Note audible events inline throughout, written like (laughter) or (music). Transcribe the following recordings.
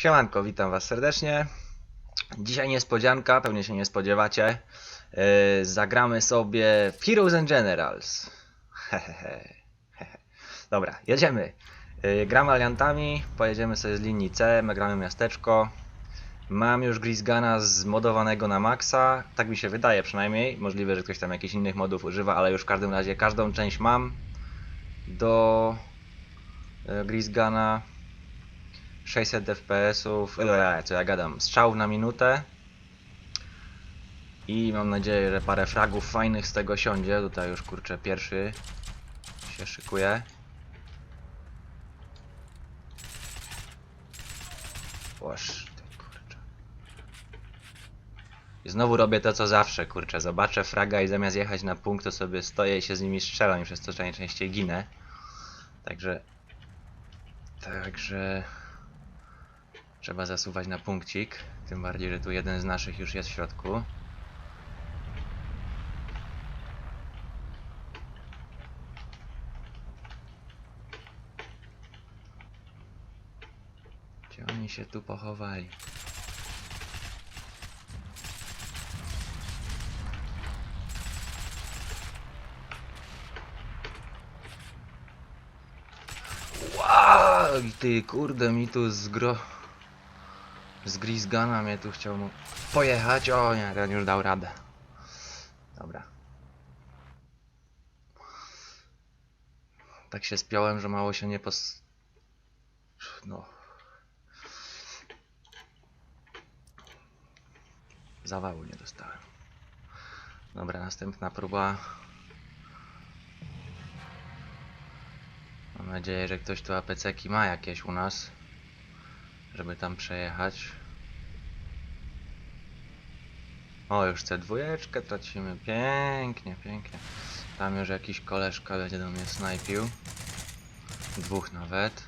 Siemanko, witam was serdecznie. Dzisiaj niespodzianka, pewnie się nie spodziewacie. Yy, zagramy sobie w Heroes and Generals. Hehehe. hehe. Dobra, jedziemy. Yy, gramy aliantami, pojedziemy sobie z linii C, my gramy miasteczko. Mam już Grisgana zmodowanego na maksa, tak mi się wydaje przynajmniej. Możliwe, że ktoś tam jakichś innych modów używa, ale już w każdym razie każdą część mam do yy, Grisgana. 600 FPS-ów, co ja gadam, strzałów na minutę. I mam nadzieję, że parę fragów fajnych z tego siądzie. Tutaj już kurczę pierwszy się szykuje. Łoż, ty kurczę. I znowu robię to co zawsze, kurczę. Zobaczę fraga i zamiast jechać na punkt, to sobie stoję i się z nimi strzelam i przez to najczęściej ginę. Także... Także... Trzeba zasuwać na punkcik. Tym bardziej, że tu jeden z naszych już jest w środku. Gdzie oni się tu pochowali? Wow, ty kurde mi tu zgro... Z Grisgana mnie tu chciał pojechać. O nie, ten już dał radę. Dobra. Tak się spiąłem, że mało się nie pos... No. Zawału nie dostałem. Dobra, następna próba. Mam nadzieję, że ktoś tu APC-ki ma jakieś u nas żeby tam przejechać. O, już C dwójeczkę tracimy. Pięknie, pięknie. Tam już jakiś koleżka będzie do mnie snajpił. Dwóch nawet.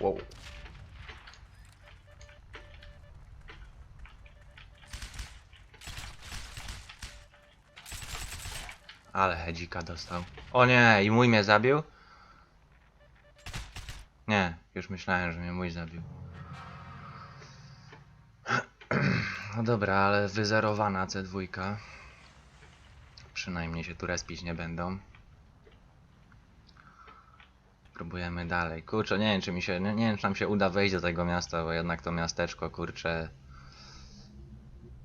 Wow. Ale hedzika dostał. O nie, i mój mnie zabił? Nie, już myślałem, że mnie mój zabił. (clears throat) No dobra, ale wyzerowana C2. Przynajmniej się tu respić nie będą. Próbujemy dalej. Kurczę, nie wiem czy mi się, nie, nie wiem czy nam się uda wejść do tego miasta, bo jednak to miasteczko, kurczę,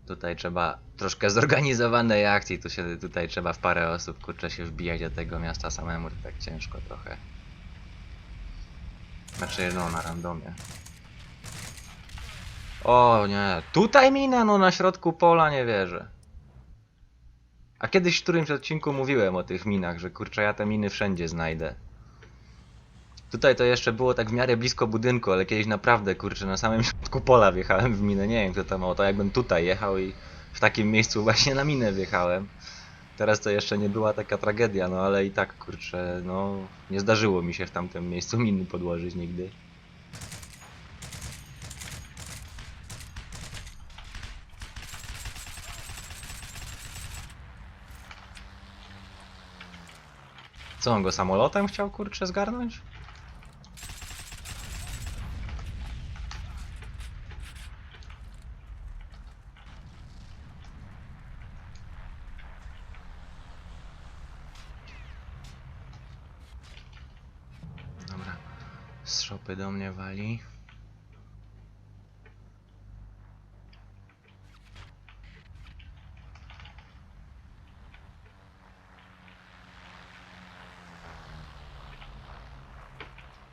Tutaj trzeba troszkę (laughs) zorganizowanej akcji, tu się, tutaj trzeba w parę osób, kurczę, się wbijać do tego miasta samemu, to tak ciężko trochę. Znaczy, no, na randomie. O nie, tutaj mina, no na środku pola, nie wierzę. A kiedyś w którymś odcinku mówiłem o tych minach, że kurczę, ja te miny wszędzie znajdę. Tutaj to jeszcze było tak w miarę blisko budynku, ale kiedyś naprawdę, kurczę, na samym (laughs) środku pola wjechałem w minę. Nie wiem, kto to mało, to jakbym tutaj jechał i w takim miejscu właśnie na minę wjechałem. Teraz to jeszcze nie była taka tragedia, no ale i tak, kurczę, no nie zdarzyło mi się w tamtym miejscu miny podłożyć nigdy. Co on go samolotem chciał, kurczę, zgarnąć? Dobra. Z szopy do mnie wali.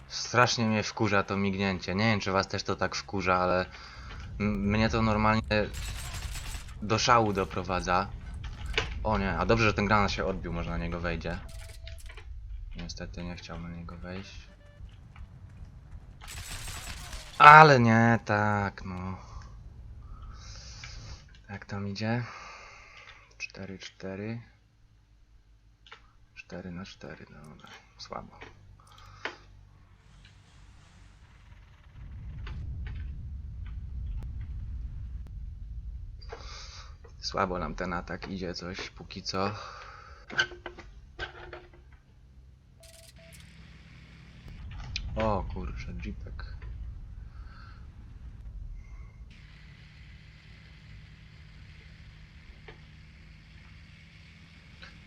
Strasznie mnie wkurza to mignięcie. Nie wiem, czy was też to tak wkurza, ale mnie to normalnie do szału doprowadza. O nie, a dobrze, że ten granat się odbił, może na niego wejdzie. Niestety nie chciał na niego wejść. Ale nie, tak, no. Jak tam idzie? 4, 4. 4 na 4, dobra. Słabo. Słabo nam ten atak idzie coś póki co. O kurczę, jeepek.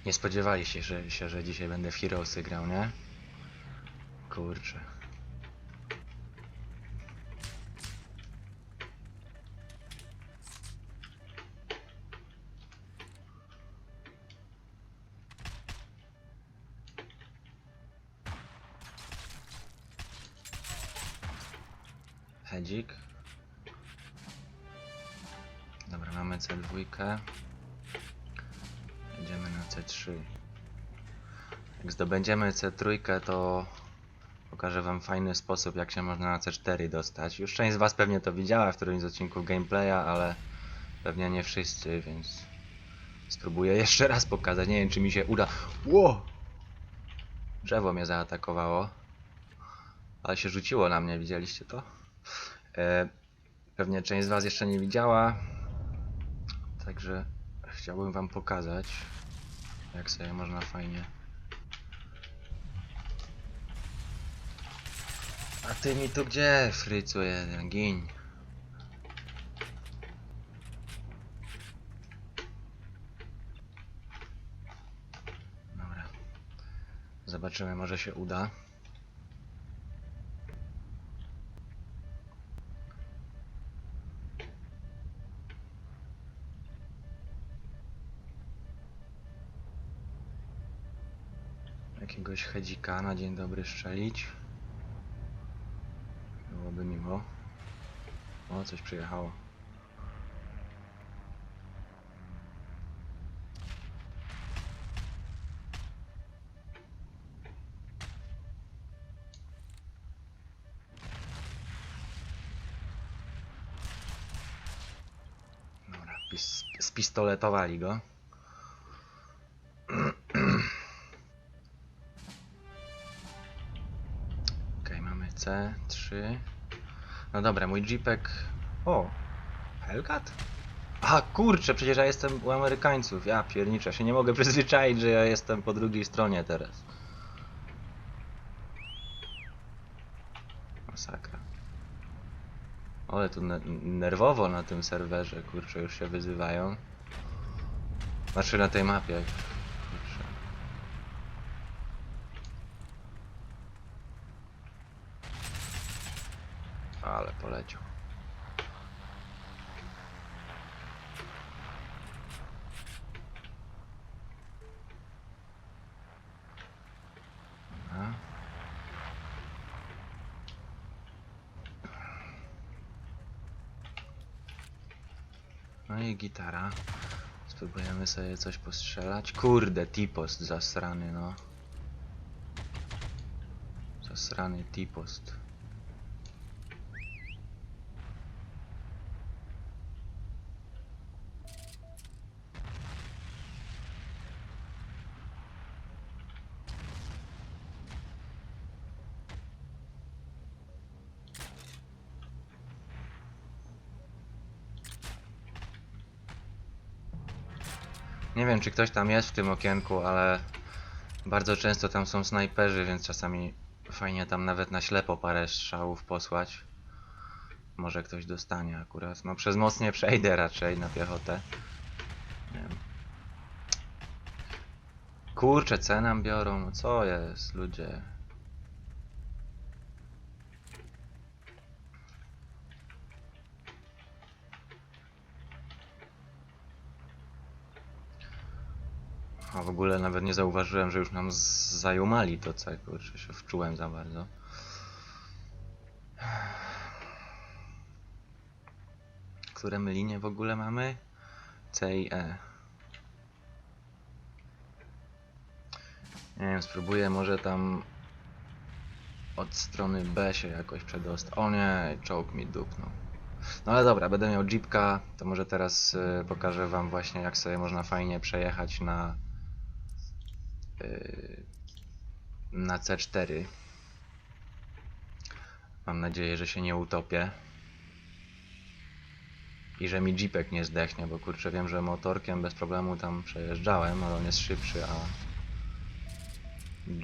Nie spodziewaliście się, się, że dzisiaj będę w Heroesy grał, nie? Kurczę. Zdobędziemy C3, to pokażę wam fajny sposób, jak się można na C4 dostać. Już część z was pewnie to widziała w którymś z odcinków gameplaya, ale pewnie nie wszyscy, więc spróbuję (laughs) jeszcze raz pokazać. Nie wiem, czy mi się uda. Ło! Drzewo mnie zaatakowało. Ale się rzuciło na mnie, widzieliście to? E, pewnie część z Was jeszcze nie widziała, także chciałbym Wam pokazać, jak sobie można fajnie. A ty mi tu gdzie, frycu jeden, giń. Dobra. Zobaczymy, może się uda. jakiegoś hedzika na dzień dobry Byłoby miło. O, coś przyjechało. Dobra, pis spistoletowali go. (clears throat) Okej, mamy C3. No dobra, mój jeepek. O! Hellcat? A kurczę, przecież ja jestem u Amerykańców. Ja pierniczę, się nie mogę przyzwyczaić, że ja jestem po drugiej stronie teraz. Masakra. Ale tu ne nerwowo na tym serwerze, kurczę, już się wyzywają. Znaczy na tej mapie. Kurczę. Ale poleciał. No i gitara. Spróbujemy sobie coś postrzelać. Kurde, T-post zasrany, no. Zasrany T-post. Wiem, czy ktoś tam jest w tym okienku, ale bardzo często tam są snajperzy, więc czasami fajnie tam nawet na ślepo parę strzałów posłać. Może ktoś dostanie akurat. No przez moc nie przejdę raczej na piechotę. Nie wiem. Kurczę, C nam biorą. No co jest, ludzie? A w ogóle nawet nie zauważyłem, że już nam zajumali to C, kurczę, się wczułem za bardzo. Które my linie w ogóle mamy? C i E. Nie wiem, spróbuję może tam od strony B się jakoś przedostać. O nie, czołg mi dupnął. No ale dobra, będę miał jeepka, to może teraz y, pokażę wam właśnie jak sobie można fajnie przejechać na na C4. Mam nadzieję, że się nie utopię. I że mi jeepek nie zdechnie, bo kurczę wiem, że motorkiem bez problemu tam przejeżdżałem, ale on jest szybszy, a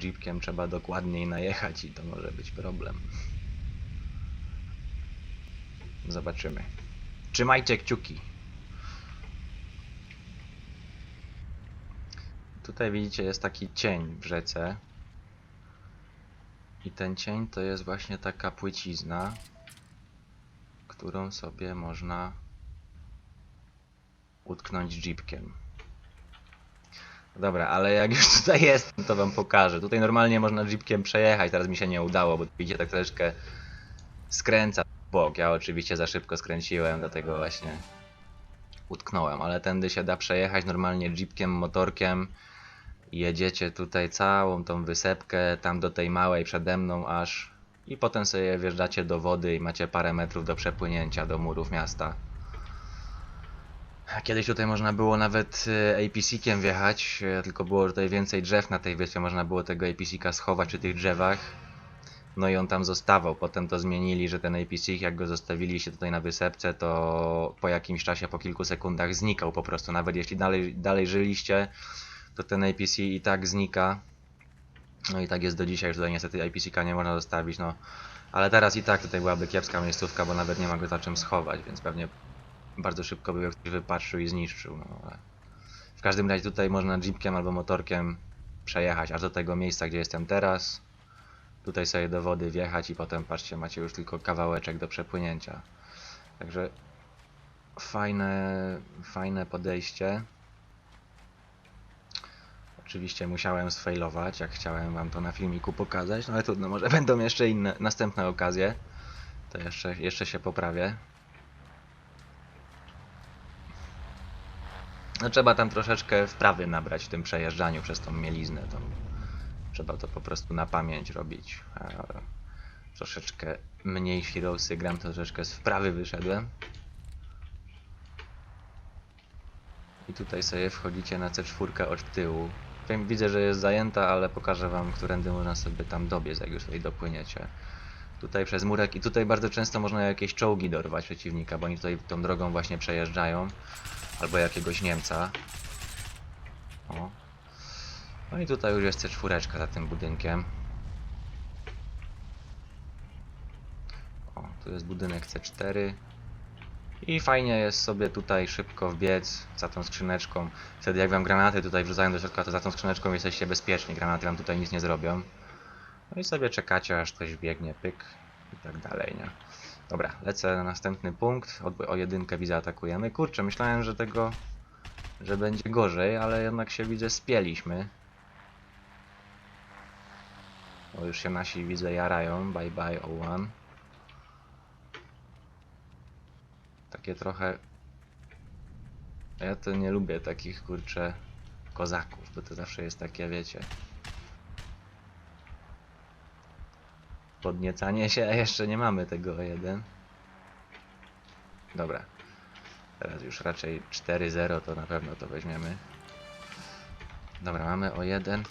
jeepkiem trzeba dokładniej najechać i to może być problem. Zobaczymy. Trzymajcie kciuki. Tutaj widzicie jest taki cień w rzece. I ten cień to jest właśnie taka płycizna, którą sobie można utknąć jeepkiem. Dobra, ale jak już tutaj jest, to wam pokażę. Tutaj normalnie można jeepkiem przejechać, teraz mi się nie udało, bo widzicie tak troszeczkę skręca bok. Ja oczywiście za szybko skręciłem, dlatego właśnie utknąłem, ale tędy się da przejechać normalnie jeepkiem, motorkiem. Jedziecie tutaj całą tą wysepkę, tam do tej małej przede mną aż i potem sobie wjeżdżacie do wody i macie parę metrów do przepłynięcia do murów miasta. Kiedyś tutaj można było nawet e, APC-kiem wjechać, e, tylko było tutaj więcej drzew na tej wyspie, można było tego APC-ka schować przy tych drzewach. No i on tam zostawał. Potem to zmienili, że ten APC, jak go zostawili się tutaj na wysepce, to po jakimś czasie, po kilku sekundach znikał po prostu. Nawet jeśli dalej, dalej żyliście, to ten APC i tak znika. No i tak jest do dzisiaj, że tutaj niestety APC-ka nie można zostawić, no. Ale teraz i tak tutaj byłaby kiepska miejscówka, bo nawet nie ma go za czym schować, więc pewnie bardzo szybko by ktoś wypatrzył i zniszczył. No, ale w każdym razie tutaj można jeepkiem albo motorkiem przejechać aż do tego miejsca, gdzie jestem teraz. Tutaj sobie do wody wjechać i potem patrzcie, macie już tylko kawałeczek do przepłynięcia. Także fajne, fajne podejście. Oczywiście musiałem sfailować, jak chciałem wam to na filmiku pokazać, no ale trudno, może (laughs) będą jeszcze inne, następne okazje. To jeszcze, jeszcze się poprawię. No trzeba tam troszeczkę wprawy nabrać w tym przejeżdżaniu przez tą mieliznę. To trzeba to po prostu na pamięć robić. Troszeczkę mniej Heroesy gram, troszeczkę z wprawy wyszedłem. I tutaj sobie wchodzicie na C4 od tyłu. Widzę, że jest zajęta, ale pokażę wam, którędy można sobie tam dobiec, jak już tutaj dopłyniecie. Tutaj przez murek i tutaj bardzo często można jakieś czołgi dorwać przeciwnika, bo oni tutaj tą drogą właśnie przejeżdżają. Albo jakiegoś Niemca. O. No i tutaj już jest C4 za tym budynkiem. O, tu jest budynek C4. I fajnie jest sobie tutaj szybko wbiec za tą skrzyneczką. Wtedy jak wam granaty tutaj wrzucają do środka, to za tą skrzyneczką jesteście bezpieczni. Granaty wam tutaj nic nie zrobią. No i sobie czekacie aż ktoś biegnie, pyk i tak dalej, nie? Dobra, lecę na następny punkt. Od, o jedynkę widzę atakujemy. Kurczę, myślałem, że tego, że będzie gorzej, ale jednak się widzę spieliśmy. O, już się nasi widzę jarają. Bye bye O1. Takie trochę... Ja to nie lubię takich, kurczę, kozaków, bo to zawsze jest takie, wiecie... Podniecanie się, a jeszcze nie mamy tego O1. Dobra. Teraz już raczej 4-0 to na pewno to weźmiemy. Dobra, mamy O1.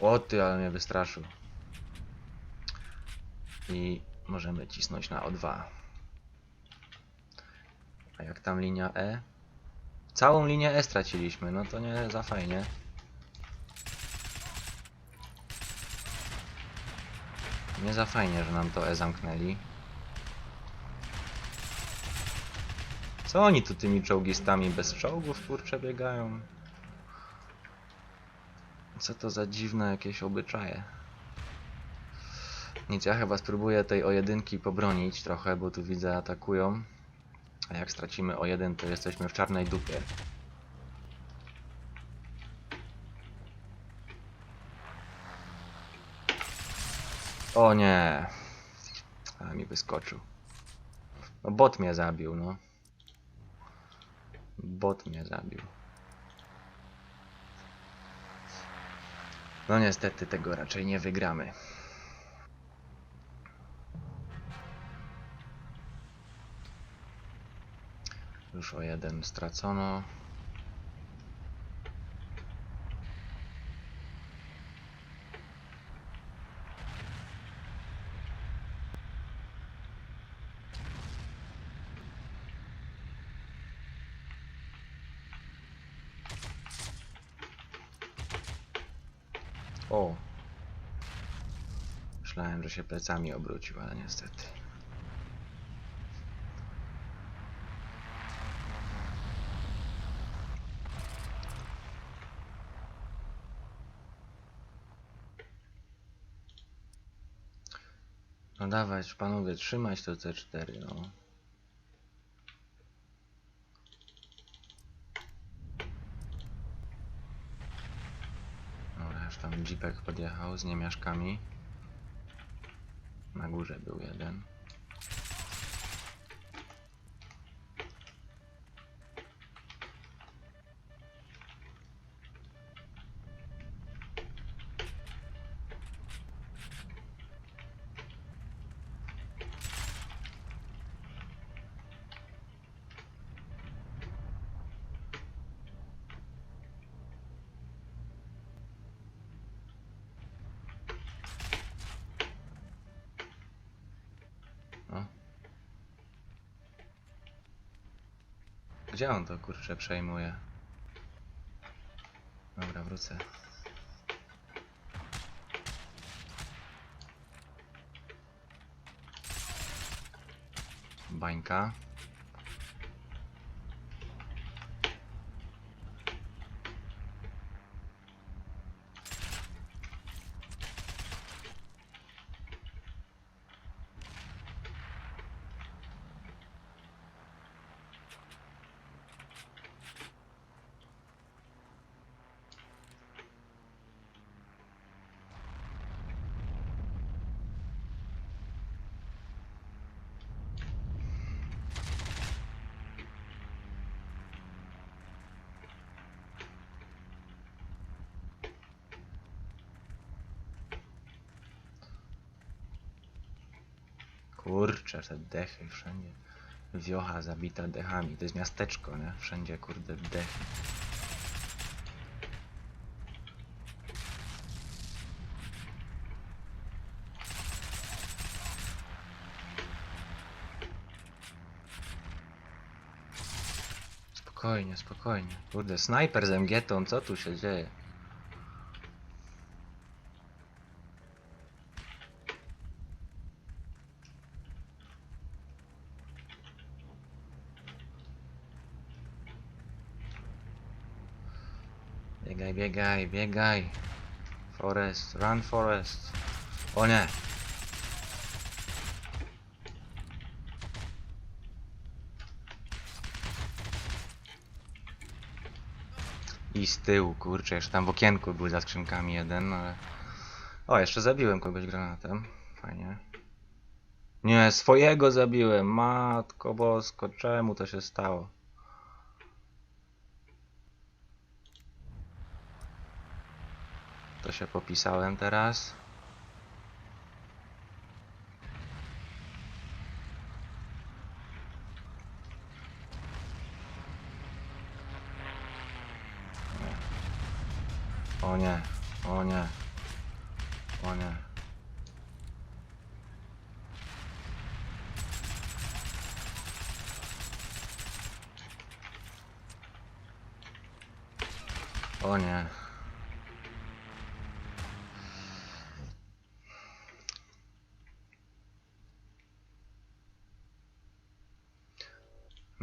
O ty, ale mnie wystraszył. I możemy cisnąć na O2. A jak tam linia E? Całą linię E straciliśmy, no to nie za fajnie. Nie za fajnie, że nam to E zamknęli. Co oni tu tymi czołgistami bez czołgów kurcze biegają? Co to za dziwne jakieś obyczaje? Nic, ja chyba spróbuję tej o pobronić trochę, bo tu widzę atakują. A jak stracimy o jeden, to jesteśmy w czarnej dupie. O nie. A mi wyskoczył. No bot mnie zabił, no. Bot mnie zabił. No niestety tego raczej nie wygramy. Już o jeden stracono. O, Myślałem, że się plecami obrócił, ale niestety. No dawać, panowie, trzymać to C4, no. Dobra, już tam jeepek podjechał z niemiaszkami. Na górze był jeden. Gdzie on to kurczę przejmuje? Dobra, wrócę. Bańka. Kurczę, te dechy wszędzie. Wiocha zabita dechami. To jest miasteczko, nie? Wszędzie kurde dechy. Spokojnie, spokojnie. Kurde, snajper z MG-tą, co tu się dzieje? Biegaj, biegaj, biegaj. Forest, run forest. O nie. I z tyłu, kurczę, jeszcze tam w okienku był za skrzynkami jeden, ale... O, jeszcze zabiłem kogoś granatem. Fajnie. Nie, swojego zabiłem. Matko bosko, czemu to się stało? Się popisałem teraz. O nie, o nie, o nie. O nie.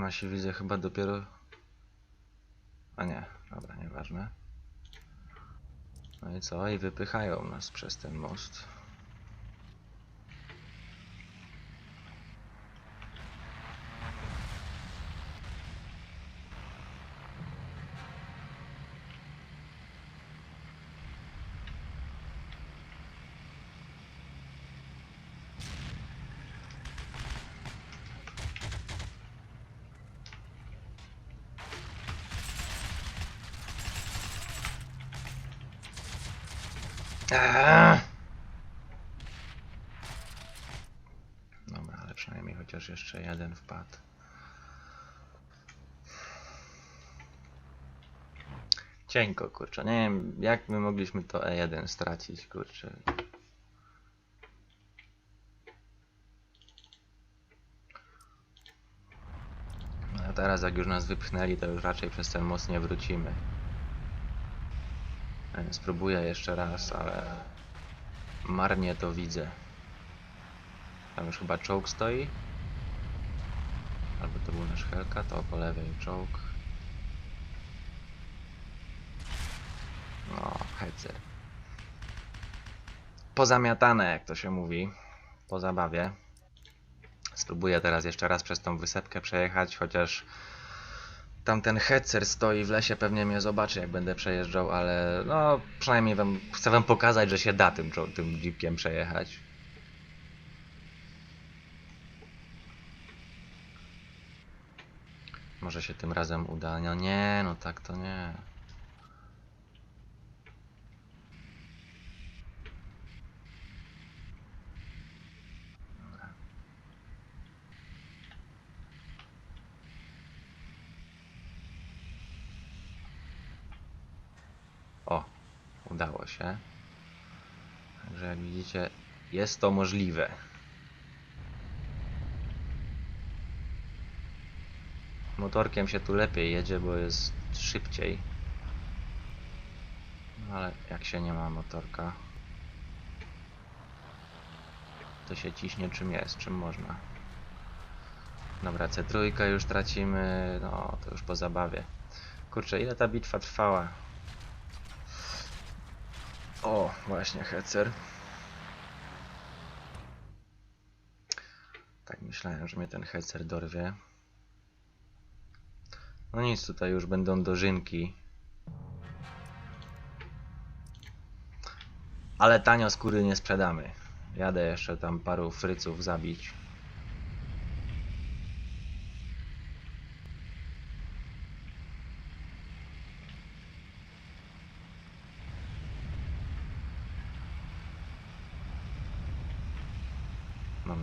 Nasi widzę chyba dopiero... A nie, dobra, nieważne. No i co? I wypychają nas przez ten most. Aaaa! Dobra, ale przynajmniej chociaż jeszcze jeden wpadł. Cienko, kurczę. Nie wiem, jak my mogliśmy to E1 stracić, kurczę. A teraz jak już nas wypchnęli, to już raczej przez ten most nie wrócimy. Spróbuję jeszcze raz, ale marnie to widzę. Tam już chyba czołg stoi. Albo to był nasz Helka, to po lewej czołg. No, hecer. Pozamiatane, jak to się mówi. Po zabawie. Spróbuję teraz jeszcze raz przez tą wysepkę przejechać, chociaż tamten hecer stoi w lesie, pewnie mnie zobaczy jak będę przejeżdżał, ale no przynajmniej wam, chcę wam pokazać, że się da tym, tym jeepkiem przejechać. Może się tym razem uda. No nie, no tak to nie. Dobra. O, udało się. Także jak widzicie, jest to możliwe. Motorkiem się tu lepiej jedzie, bo jest szybciej. Ale jak się nie ma motorka, to się ciśnie czym jest, czym można. Dobra, C3 już tracimy, no to już po zabawie. Kurczę, ile ta bitwa trwała? O, właśnie Hecer. Tak myślałem, że mnie ten Hecer dorwie. No nic, tutaj już będą dożynki. Ale tanio skóry nie sprzedamy. Jadę jeszcze tam paru fryców zabić.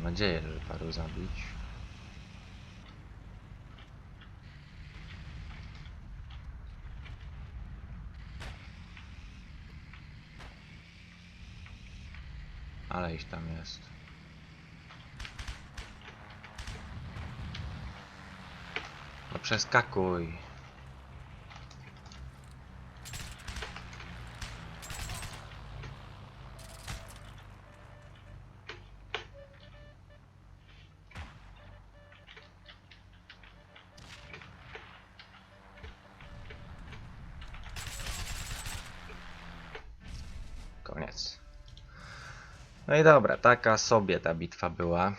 Mam nadzieję, że paru zabić. Ale ich tam jest. No przeskakuj. No i dobra, taka sobie ta bitwa była.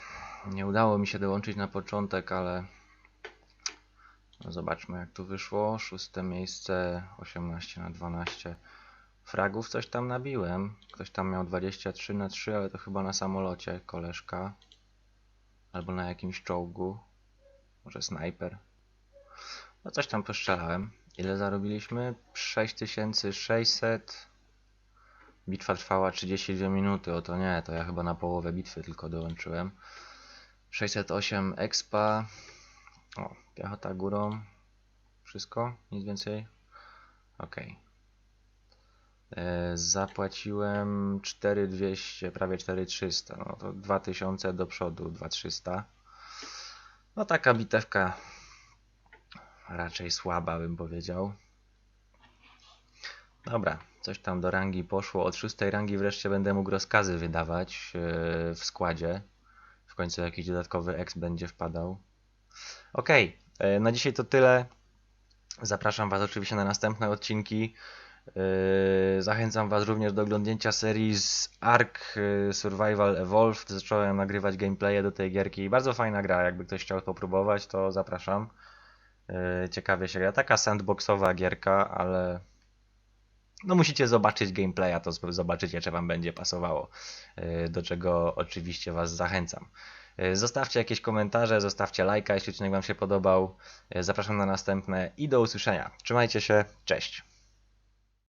Nie udało mi się dołączyć na początek, ale no zobaczmy jak tu wyszło. Szóste miejsce, 18 na 12 fragów. Coś tam nabiłem. Ktoś tam miał 23 na 3, ale to chyba na samolocie, koleżka. Albo na jakimś czołgu. Może snajper. No coś tam postrzelałem. Ile zarobiliśmy? 6600. Bitwa trwała 32 minuty, o to nie, to ja chyba na połowę bitwy tylko dołączyłem. 608 expa. O, piechota górą. Wszystko? Nic więcej? Ok. E, zapłaciłem 4200, prawie 4300. No to 2000 do przodu, 2300. No taka bitewka raczej słaba bym powiedział. Dobra, coś tam do rangi poszło. Od szóstej rangi wreszcie będę mógł rozkazy wydawać yy, w składzie. W końcu jakiś dodatkowy X będzie wpadał. Ok, yy, na dzisiaj to tyle. Zapraszam Was oczywiście na następne odcinki. Yy, Zachęcam Was również do oglądnięcia serii z Ark Survival Evolved. Zacząłem nagrywać gameplaye do tej gierki. Bardzo fajna gra, jakby ktoś chciał popróbować, to zapraszam. Ciekawie się gra. Taka sandboxowa gierka, ale no musicie zobaczyć gameplaya, to zobaczycie, czy Wam będzie pasowało, yy, do czego oczywiście Was zachęcam. Yy, Zostawcie jakieś komentarze, zostawcie lajka, jeśli odcinek Wam się podobał. Yy, Zapraszam na następne i do usłyszenia. Trzymajcie się, cześć!